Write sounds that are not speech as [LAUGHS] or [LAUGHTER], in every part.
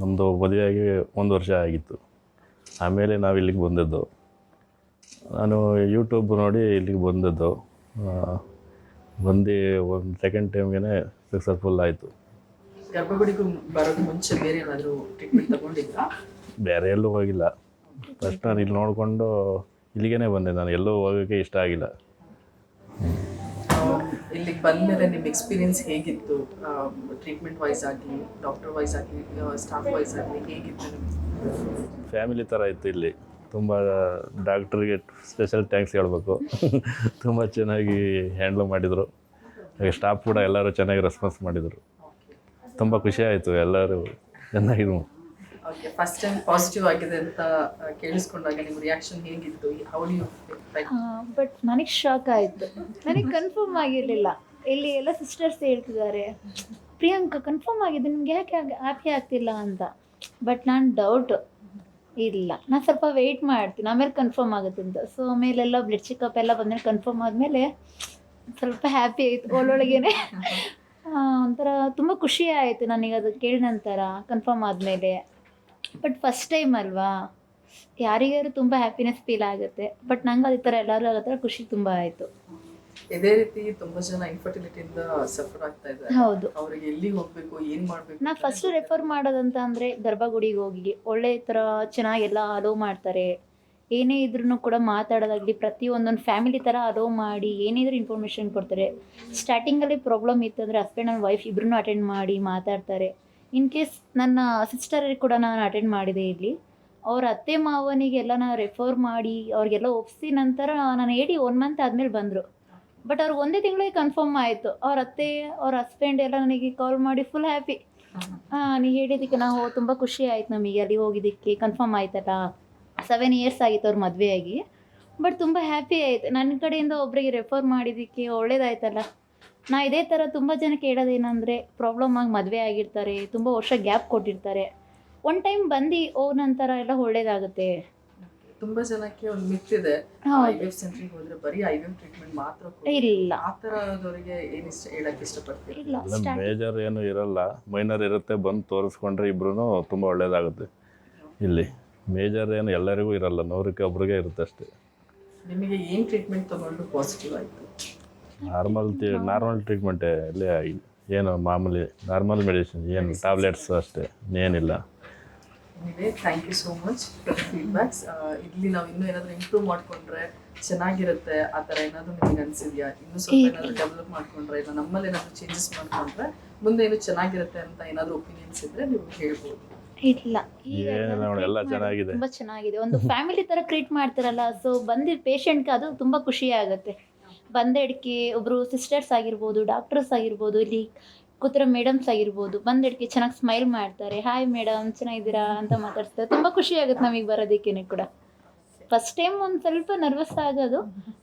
ನಮ್ಮದು ಮದುವೆಯಾಗಿ ಒಂದು ವರ್ಷ ಆಗಿತ್ತು. ಆಮೇಲೆ ನಾವು ಇಲ್ಲಿಗೆ ಬಂದದ್ದು. ನಾನು ಯೂಟ್ಯೂಬ್ ನೋಡಿ ಇಲ್ಲಿಗೆ ಬಂದದ್ದು. ಬಂದು ಒಂದು ಸೆಕೆಂಡ್ ಟೈಮ್ಗೆ ಸಕ್ಸಸ್ಫುಲ್ ಆಯಿತು. ಗರ್ಭಗುಡಿಗೂ ಬರೋದು ಮುಂಚೆ ಬೇರೆ ಏನಾದರೂ ಟ್ರೀಟ್ಮೆಂಟ್ ತಗೊಂಡಿದ್ರಾ? ಬೇರೆ ಎಲ್ಲೂ ಹೋಗಿಲ್ಲ. ಫಸ್ಟ್ ನಾನು ಇಲ್ಲಿ ನೋಡಿಕೊಂಡು ಇಲ್ಲಿಗೇ ಬಂದೆ. ನಾನು ಎಲ್ಲೂ ಹೋಗೋಕ್ಕೆ ಇಷ್ಟ ಆಗಿಲ್ಲ. ಇಲ್ಲಿಗೆ ಬಂದಮೇಲೆ ನಿಮ್ಮ ಎಕ್ಸ್ಪೀರಿಯನ್ಸ್ ಹೇಗಿತ್ತು? ಟ್ರೀಟ್ಮೆಂಟ್ ವೈಸ್ ಆಗಲಿ ಡಾಕ್ಟರ್ ವೈಸ್ ಆಗಲಿ ಸ್ಟಾಫ್ ವೈಸ್ ಆಗಲಿ ಹೇಗಿತ್ತು ಫ್ಯಾಮಿಲಿ ಥರ ಇತ್ತು ಇಲ್ಲಿ. ತುಂಬ ಡಾಕ್ಟ್ರಿಗೆ ಸ್ಪೆಷಲ್ ಥ್ಯಾಂಕ್ಸ್ ಹೇಳಬೇಕು. ತುಂಬ ಚೆನ್ನಾಗಿ ಹ್ಯಾಂಡ್ಲ್ ಮಾಡಿದರು. ಹಾಗೆ ಸ್ಟಾಫ್ ಕೂಡ ಎಲ್ಲರೂ ಚೆನ್ನಾಗಿ ರೆಸ್ಪಾನ್ಸ್ ಮಾಡಿದರು. ತುಂಬ ಖುಷಿ ಆಯಿತು ಎಲ್ಲರೂ ಚೆನ್ನಾಗಿ ಓಕೆ ಫಸ್ಟ್ ಟೈಮ್ ಪಾಸಿಟಿವ್ ಆಗಿದೆ ಅಂತ ಕೇಳಿಸ್ಕೊಂಡಾಗ ನಿಮ್ಮ ರಿಯಾಕ್ಷನ್ ಹೇಗಿತ್ತು? ಹೌ ಡು ಯು ಬಟ್ ನನಗೆ ಶಾಕ್ ಆಯಿತು. ನನಗೆ ಕನ್ಫರ್ಮ್ ಆಗಿರಲಿಲ್ಲ. ಇಲ್ಲಿ ಎಲ್ಲ ಸಿಸ್ಟರ್ಸ್ ಹೇಳ್ತಿದ್ದಾರೆ ಪ್ರಿಯಾಂಕ ಕನ್ಫರ್ಮ್ ಆಗಿದೆ. ನಿಮ್ಗೆ ಯಾಕೆ ಹ್ಯಾಪಿ ಆಗ್ತಿಲ್ಲ ಅಂತ? ಬಟ್ ನಾನು ಡೌಟ್ ಇಲ್ಲ. ನಾನು ಸ್ವಲ್ಪ ವೆಯ್ಟ್ ಮಾಡ್ತೀನಿ. ಆಮೇಲೆ ಕನ್ಫರ್ಮ್ ಆಗುತ್ತೆ ಅಂತ. ಸೊ ಆಮೇಲೆಲ್ಲ ಬ್ಲಡ್ ಚೆಕಪ್ ಎಲ್ಲ ಬಂದಮೇಲೆ ಕನ್ಫರ್ಮ್ ಆದಮೇಲೆ ಸ್ವಲ್ಪ ಹ್ಯಾಪಿ ಆಯಿತು. ಒಳ್ಳೊಳಗೇನೆ. [LAUGHS] ಒಂಥರ ತುಂಬ ಖುಷಿ ಆಯಿತು. ನನಗೆ ಅದು ಕೇಳಿದ ನಂತರ ಕನ್ಫರ್ಮ್ ಆದಮೇಲೆ. ಬಟ್ ಫಸ್ಟ್ ಟೈಮ್ ಅಲ್ವಾ? ಯಾರಿಗಾರು ತುಂಬ ಹ್ಯಾಪಿನೆಸ್ ಫೀಲ್ ಆಗುತ್ತೆ. ಬಟ್ ನಂಗೆ ಅದೇ ಥರ ಎಲ್ಲರೂ ಆಗೋ ಖುಷಿ ತುಂಬ ಆಯಿತು. ಇದೇ ರೀತಿ ತುಂಬಾ ಜನ ಇನ್ಫರ್ಟಿಲಿಟಿಯಿಂದ ಸಫರ್ ಆಗ್ತಾ ಇದ್ದಾರೆ. ಹೌದು. ಅವ್ರಿಗೆ ಎಲ್ಲಿ ಹೋಗ್ಬೇಕು ಏನ್ ಮಾಡ್ಬೇಕು ನಾ ಫಸ್ಟ್ ರೆಫರ್ ಮಾಡೋದಂತ ಅಂದ್ರೆ ಗರ್ಭಗುಡಿಗೆ ಹೋಗಿ ಒಳ್ಳೆ ತರ ಚೆನ್ನಾಗಿ ಎಲ್ಲ ಅಲೋ ಮಾಡ್ತಾರೆ. ಏನೇ ಇದ್ರೂ ಕೂಡ ಮಾತಾಡೋದಾಗಲಿ ಪ್ರತಿಯೊಂದೊಂದು ಫ್ಯಾಮಿಲಿ ಥರ ಅಲೋ ಮಾಡಿ ಏನಿದ್ರು ಇನ್ಫಾರ್ಮೇಷನ್ ಕೊಡ್ತಾರೆ. ಸ್ಟಾರ್ಟಿಂಗಲ್ಲಿ ಪ್ರಾಬ್ಲಮ್ ಇತ್ತಂದ್ರೆ ಹಸ್ಬೆಂಡ್ ಅಂಡ್ ವೈಫ್ ಇಬ್ರು ಅಟೆಂಡ್ ಮಾಡಿ ಮಾತಾಡ್ತಾರೆ. ಇನ್ ಕೇಸ್ ನನ್ನ ಸಿಸ್ಟರಿಗೆ ಕೂಡ ನಾನು ಅಟೆಂಡ್ ಮಾಡಿದೆ ಇಲ್ಲಿ. ಅವ್ರ ಅತ್ತೆ ಮಾವನಿಗೆಲ್ಲ ನಾನು ರೆಫರ್ ಮಾಡಿ, ಅವ್ರಿಗೆಲ್ಲ ಒಪ್ಸಿ ನಂತರ ನಾನು ಹೇಳಿ ಒನ್ ಮಂತ್ ಆದಮೇಲೆ ಬಂದರು. ಬಟ್ ಅವ್ರಿಗೆ ಒಂದೇ ತಿಂಗಳಿಗೆ ಕನ್ಫರ್ಮ್ ಆಯಿತು. ಅವ್ರ ಅತ್ತೆ, ಅವ್ರ ಹಸ್ಬೆಂಡ್ ಎಲ್ಲ ನನಗೆ ಕಾಲ್ ಮಾಡಿ ಫುಲ್ ಹ್ಯಾಪಿ ಹಾಂ ನೀವು ಹೇಳಿದ್ದಕ್ಕೆ ನಾವು ತುಂಬ ಖುಷಿ ಆಯ್ತು ನಮಗೆ. ಅಲ್ಲಿ ಹೋಗಿದ್ದಕ್ಕೆ ಕನ್ಫರ್ಮ್ ಆಯ್ತಲ್ಲ. ಸೆವೆನ್ ಇಯರ್ಸ್ ಆಗಿತ್ತು ಅವ್ರ ಮದುವೆಯಾಗಿ. ಬಟ್ ತುಂಬ ಹ್ಯಾಪಿ ಆಯಿತು. ನನ್ನ ಕಡೆಯಿಂದ ಒಬ್ಬರಿಗೆ ರೆಫರ್ ಮಾಡಿದ್ದಕ್ಕೆ ಒಳ್ಳೇದಾಯ್ತಲ್ಲ. ನಾ ಇದೇ ಥರ ತುಂಬ ಜನ ಕೇಳೋದೇನೆಂದರೆ ಪ್ರಾಬ್ಲಮ್ ಆಗಿ ಮದುವೆ ಆಗಿರ್ತಾರೆ ತುಂಬ ವರ್ಷ ಗ್ಯಾಪ್ ಕೊಟ್ಟಿರ್ತಾರೆ. ಒನ್ ಟೈಮ್ ಬಂದು ಓ ನಂತರ ಎಲ್ಲ ಒಳ್ಳೇದಾಗುತ್ತೆ. ತುಂಬಾ ಜನಕ್ಕೆ ಒಂದು ಮಿತ್ತಿದೆ ಇದೆ. ಹೌದು. ಐ ವಿ ಎಫ್ ಸೆಂಟ್ರಿಗೆ ಹೋದ್ರೆ ಬರೀ ಐ ಟ್ರೀಟ್ಮೆಂಟ್ ಮಾತ್ರ. ಇಲ್ಲ. ಆ ತರದವರಿಗೆ ಏನು ಇಷ್ಟ ಹೇಳಕ್ಕೆ ಇಷ್ಟಪಡ್ತೀರಿ? ಇಲ್ಲ ಮೇಜರ್ ಏನು ಇರಲ್ಲ. ಮೈನರ್ ಇರುತ್ತೆ ಬಂದು ತೋರಿಸ್ಕೊಂಡ್ರೆ ಇಬ್ರು ತುಂಬ ಒಳ್ಳೆಯದಾಗುತ್ತೆ ಇಲ್ಲಿ ಮೇಜರ್ ಏನು ಎಲ್ಲರಿಗೂ ಇರಲ್ಲ ನೂರಕ್ಕೆ ಒಬ್ರಿಗೆ ಇರುತ್ತೆ ಅಷ್ಟೇ. ನಿಮಗೆ ಏನು ಟ್ರೀಟ್ಮೆಂಟ್ ತಗೊಂಡು ಪಾಸಿಟಿವ್ ಆಯ್ತು? ನಾರ್ಮಲ್ ನಾರ್ಮಲ್ ಟ್ರೀಟ್ಮೆಂಟ್ ಇಲ್ಲೇ ಏನು ಮಾಮೂಲಿ ನಾರ್ಮಲ್ ಮೆಡಿಸಿನ್ ಏನು ಟ್ಯಾಬ್ಲೆಟ್ಸ್ ಅಷ್ಟೇ ಏನಿಲ್ಲ. ನೀವೇ thank you so much for feedbacks ಇಲ್ಲಿ ನಾವು ಇನ್ನೂ ಏನಾದರೂ ಇಂಪ್ರೂವ್ ಮಾಡಿಕೊಂಡ್ರೆ ಚೆನ್ನಾಗಿರುತ್ತೆ ಆ ಥರ ಏನಾದರೂ ನಿಮಗೆ ಅನಿಸಿದ್ಯಾ? ಇನ್ನೂ ಸ್ವಲ್ಪ ಏನಾದರೂ ಡೆವಲಪ್ ಮಾಡ್ಕೊಂಡ್ರೆ? ಇಲ್ಲ ನಮ್ಮಲ್ಲಿ ಏನಾದರೂ ಚೇಂಜಸ್ ಮಾಡ್ಕೊಂಡ್ರೆ ಮುಂದೆ ಏನು ಚೆನ್ನಾಗಿರುತ್ತೆ ಅಂತ ಏನಾದರೂ ಒಪಿನಿಯನ್ಸ್ ಇದ್ರೆ ನೀವು ಹೇಳ್ಬೋದು. ಇಲ್ಲ ಈಗ ಏನಿಲ್ಲ ನೋಡಿ ಎಲ್ಲ ಚೆನ್ನಾಗಿದೆ. ತುಂಬಾ ಚೆನ್ನಾಗಿದೆ. ಒಂದು ಫ್ಯಾಮಿಲಿ ತರ ಟ್ರೀಟ್ ಮಾಡ್ತಾರಲ್ಲ ಸೊ ಬಂದಿದ್ದ ಪೇಷಂಟ್ಗೆ ಅದು ತುಂಬಾ ಖುಷಿ ಆಗುತ್ತೆ. ಬಂದೆಡ್ಕೆ ಒಬ್ರು ಸಿಸ್ಟರ್ಸ್ ಆಗಿರ್ಬೋದು ಡಾಕ್ಟರ್ಸ್ ಆಗಿರ್ಬೋದು ಇಲ್ಲಿ ಕೂತಿರೋ ಮೇಡಮ್ಸ್ ಆಗಿರ್ಬೋದು ಬಂದೆಡ್ಕೆ ಚೆನ್ನಾಗಿ ಸ್ಮೈಲ್ ಮಾಡ್ತಾರೆ. ಹಾಯ್ ಮೇಡಮ್ ಚೆನ್ನಾಗಿದ್ದೀರಾ? ಅಂತ ಮಾತಾಡ್ತಾರೆ ತುಂಬಾ ಖುಷಿ ಆಗುತ್ತೆ ನಮಗೆ ಬರೋದಕ್ಕೇನೆ ಕೂಡ. ಫಸ್ಟ್ ಟೈಮ್ ಒಂದು ಸ್ವಲ್ಪ ನರ್ವಸ್ ಆಗೋದು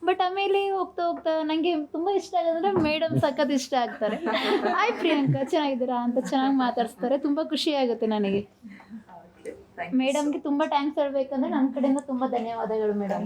ಬಟ್ ಆಮೇಲೆ ಹೋಗ್ತಾ ಹೋಗ್ತಾ ನನಗೆ ತುಂಬ ಇಷ್ಟ ಆಗೋದಂದ್ರೆ ಮೇಡಮ್ ಸಖತ್ ಇಷ್ಟ ಆಗ್ತಾರೆ. ಹಾಯ್ ಪ್ರಿಯಾಂಕಾ ಚೆನ್ನಾಗಿದ್ದೀರಾ? ಅಂತ ಚೆನ್ನಾಗಿ ಮಾತಾಡಿಸ್ತಾರೆ. ತುಂಬ ಖುಷಿ ಆಗುತ್ತೆ ನನಗೆ. ಮೇಡಮ್ಗೆ ತುಂಬಾ ಥ್ಯಾಂಕ್ಸ್ ಹೇಳ್ಬೇಕಂದ್ರೆ ನನ್ನ ಕಡೆಯಿಂದ ತುಂಬಾ ಧನ್ಯವಾದಗಳು ಮೇಡಮ್